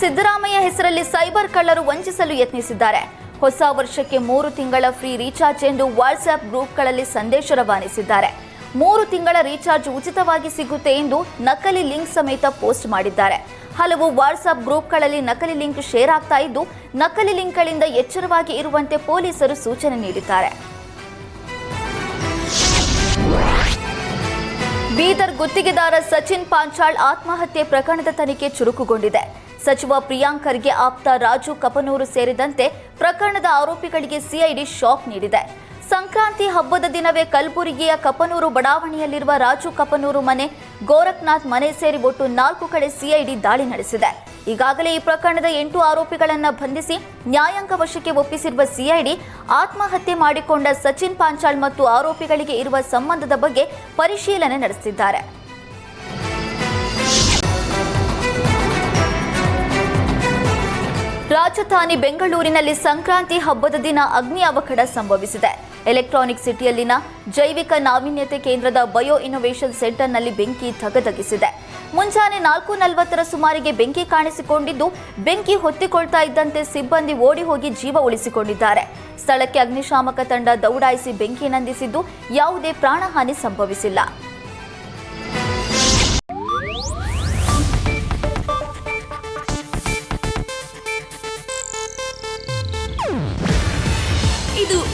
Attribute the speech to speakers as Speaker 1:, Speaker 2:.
Speaker 1: ಸಿದ್ದರಾಮಯ್ಯ ಹೆಸರಲ್ಲಿ ಸೈಬರ್ ಕಳ್ಳರು ವಂಚಿಸಲು ಯತ್ನಿಸಿದ್ದಾರೆ. ಹೊಸ ವರ್ಷಕ್ಕೆ ಮೂರು ತಿಂಗಳ ಫ್ರೀ ರೀಚಾರ್ಜ್ ಎಂದು ವಾಟ್ಸ್ಆಪ್ ಗ್ರೂಪ್ಗಳಲ್ಲಿ ಸಂದೇಶ ರವಾನಿಸಿದ್ದಾರೆ. ಮೂರು ತಿಂಗಳ ರೀಚಾರ್ಜ್ ಉಚಿತವಾಗಿ ಸಿಗುತ್ತೆ ಎಂದು ನಕಲಿ ಲಿಂಕ್ ಸಮೇತ ಪೋಸ್ಟ್ ಮಾಡಿದ್ದಾರೆ. ಹಲವು ವಾಟ್ಸ್ಆಪ್ ಗ್ರೂಪ್ಗಳಲ್ಲಿ ನಕಲಿ ಲಿಂಕ್ ಶೇರ್ ಆಗ್ತಾ ಇದ್ದು, ನಕಲಿ ಲಿಂಕ್ಗಳಿಂದ ಎಚ್ಚರವಾಗಿ ಇರುವಂತೆ ಪೊಲೀಸರು ಸೂಚನೆ ನೀಡಿದ್ದಾರೆ. ಬೀದರ್ ಗುತ್ತಿಗೆದಾರ ಸಚಿನ್ ಪಾಂಚಾಳ್ ಆತ್ಮಹತ್ಯೆ ಪ್ರಕರಣದ ತನಿಖೆ ಚುರುಕುಗೊಂಡಿದೆ. ಸಚಿವ ಪ್ರಿಯಾಂಕ್ ಖರ್ಗೆ ಆಪ್ತ ರಾಜು ಕಪನೂರು ಸೇರಿದಂತೆ ಪ್ರಕರಣದ ಆರೋಪಿಗಳಿಗೆ ಸಿಐಡಿ ಶಾಕ್ ನೀಡಿದೆ. ಸಂಕ್ರಾಂತಿ ಹಬ್ಬದ ದಿನವೇ ಕಲಬುರಗಿಯ ಕಪನೂರು ಬಡಾವಣೆಯಲ್ಲಿರುವ ರಾಜು ಕಪನೂರು ಮನೆ, ಗೋರಖ್ನಾಥ್ ಮನೆ ಸೇರಿ ಒಟ್ಟು ನಾಲ್ಕು ಕಡೆ ಸಿಐಡಿ ದಾಳಿ ನಡೆಸಿದೆ. ಈಗಾಗಲೇ ಈ ಪ್ರಕರಣದ ಎಂಟು ಆರೋಪಿಗಳನ್ನು ಬಂಧಿಸಿ ನ್ಯಾಯಾಂಗ ವಶಕ್ಕೆ ಒಪ್ಪಿಸಿರುವ ಸಿಐಡಿ ಆತ್ಮಹತ್ಯೆ ಮಾಡಿಕೊಂಡ ಸಚಿನ್ ಪಾಂಚಾಳ್ ಮತ್ತು ಆರೋಪಿಗಳಿಗೆ ಇರುವ ಸಂಬಂಧದ ಬಗ್ಗೆ ಪರಿಶೀಲನೆ ನಡೆಸಿದ್ದಾರೆ ರಾಜಧಾನಿ ಬೆಂಗಳೂರಿನಲ್ಲಿ ಸಂಕ್ರಾಂತಿ ಹಬ್ಬದ ದಿನ ಅಗ್ನಿ ಅವಘಡ ಸಂಭವಿಸಿದೆ. ಎಲೆಕ್ಟ್ರಾನಿಕ್ ಸಿಟಿಯಲ್ಲಿನ ಜೈವಿಕ ನಾವೀನ್ಯತೆ ಕೇಂದ್ರದ ಬಯೋ ಇನ್ನೋವೇಷನ್ ಸೆಂಟರ್ನಲ್ಲಿ ಬೆಂಕಿ ಧಗಧಗಿಸಿದೆ. ಮುಂಜಾನೆ ನಾಲ್ಕು ನಲವತ್ತರ ಸುಮಾರಿಗೆ ಬೆಂಕಿ ಕಾಣಿಸಿಕೊಂಡಿದ್ದು, ಬೆಂಕಿ ಹೊತ್ತಿಕೊಳ್ತಾ ಇದ್ದಂತೆ ಸಿಬ್ಬಂದಿ ಓಡಿ ಹೋಗಿ ಜೀವ ಉಳಿಸಿಕೊಂಡಿದ್ದಾರೆ. ಸ್ಥಳಕ್ಕೆ ಅಗ್ನಿಶಾಮಕ ತಂಡ ದೌಡಾಯಿಸಿ ಬೆಂಕಿ ನಂದಿಸಿದ್ದು, ಯಾವುದೇ ಪ್ರಾಣಹಾನಿ ಸಂಭವಿಸಿಲ್ಲ.